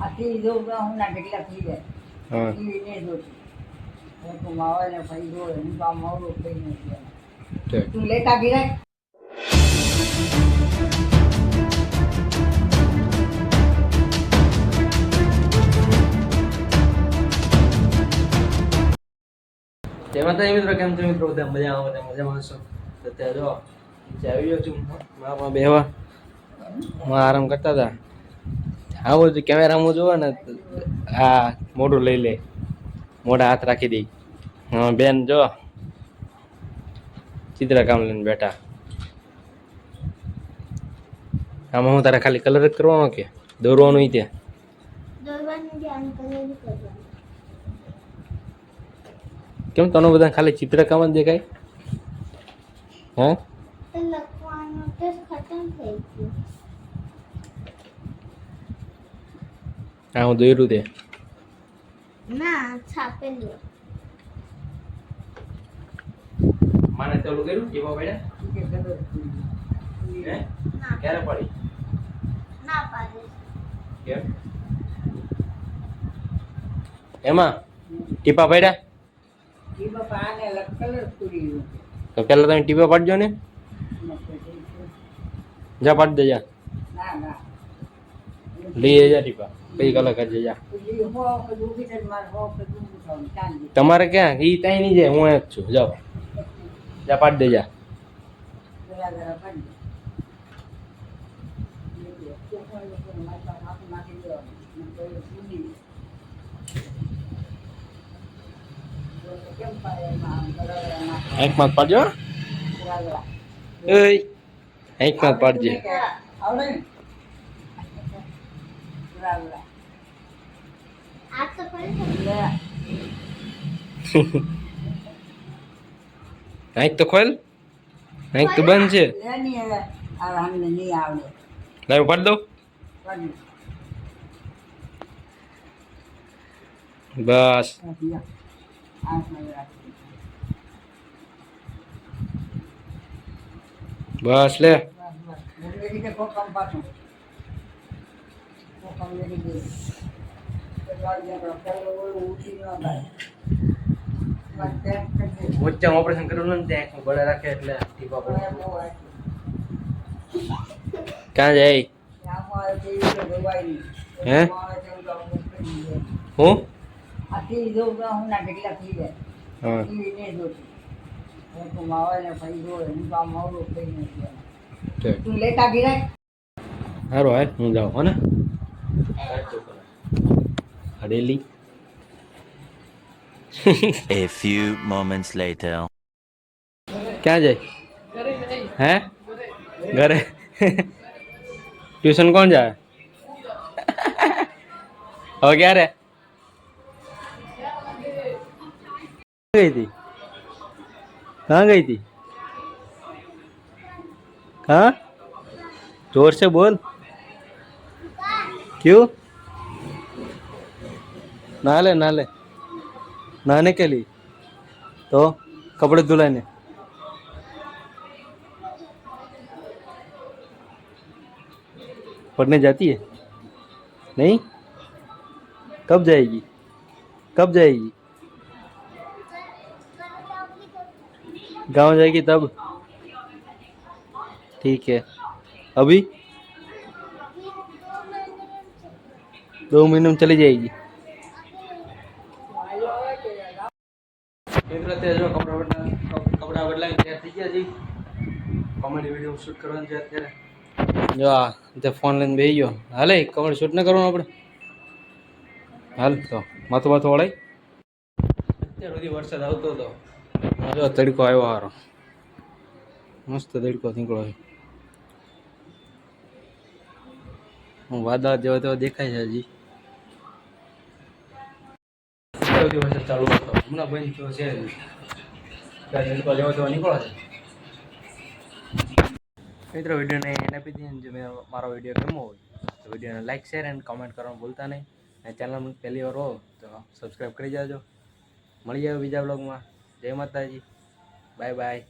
આથી જોઉં હું ના ઢગલા થઈ જાય. હા. ટીવી જોતી તો માવે ને ભાઈ આ મોડું થઈ નથી ઠીક. તું લેતા ગિરાય? તેમાં તો મિત્રો કેમ છો મિત્રો? બધા મજામાં બધા મજા માણસો તો ત્યાં જો નીચે આવી ગયો છું મારા બેહવા હું આરામ કરતા હતા. આવું જ કેમેરામાં જુઓ ને હા મોઢું લઈ લે. મોઢા હાથ રાખી દઈ હા બેન જો. ચિત્રકામ લઈને બેઠા. આમાં હું તારે ખાલી કલર જ કરવાનો કે? દોરવાનું ત્યાં કેમ તને બધા ખાલી ચિત્રકામ જ દેખાય? હે તો લખવાનું તો ખતમ થઈ ગયું હા હું દોર્યું તે. ના છાપેલું. માને ચાલુ કર્યું? ટીપા પડ્યા? ક્યારે પડી? ના પાડે. કેમ? એમાં? ટીપા પડ્યા. તો પેલા તમે ટીપા પાડજો ને. જા પાડ દે જા ના ના લઈ જા ટીપા કઈ કલર કરજે જા. તમારે ક્યાં? ઈ ત્યાં નહીં જાય હું જ છું. જાઓ. જા પાડ દેજા એ એ. આંખમાં જ પાડજો એક જ પાડજે. આવડે આ તો પડે આંખ તો ખોલ. આંખ તો બંધ છે. લાવ પાડ. દો બસ બસ લે વચ્ચે ઓપરેશન કરવાનું ને ત્યાં ગળે રાખે એટલે ટીપા પડે. ક્યાં જાય? હે? હું? સારું હાલ હું જાઉં હો ને? Hadeli. A few moments later. क्या जाए हैं? घर ट्यूशन कौन जाए और क्या रे गई थी? कहाँ गई थी? कहाँ? ज़ोर से बोल। क्यों? नाले नाले नहाने के लिए। तो कपड़े धुलाने। पढ़ने जाती है? नहीं? कब जाएगी? कब जाएगी? गाँव जाएगी तब? ठीक है। अभी? दो महीने में चली जाएगी મિત્રો અત્યારે જો કપડા બદલા કપડા બદલાવીને તૈયાર થઈ ગયા છે કોમેડી વિડીયો શૂટ કરવાનું છે અત્યારે જો આ તે ફોન લઈને બેસી ગયો હાલે કોમેડી શૂટ ન કરવાનું આપણે હાલ તો માથું માથું વળાય અત્યાર સુધી વરસાદ આવતો હતો જો તડકો આવ્યો હારો મસ્ત તડકો નીકળો છે હું વાદળ જેવો તેવો દેખાય છે હજી સુધી વરસાદ ચાલુ હતો હમણાં બંધ થયો છે. ત્યાં તડકો જેવો નીકળો છે. મિત્રો, વિડીયોને એને પી જો મારો વીડિયો ગમો તો વિડીયોને લાઇક શેર એન્ડ કમેન્ટ કરવાનું ભૂલતા નહીં. અને ચેનલ પહેલી વાર હો તો સબસ્ક્રાઈબ કરી જાજો. મળી જાવ બીજા બ્લોગમાં જય માતાજી. Bye bye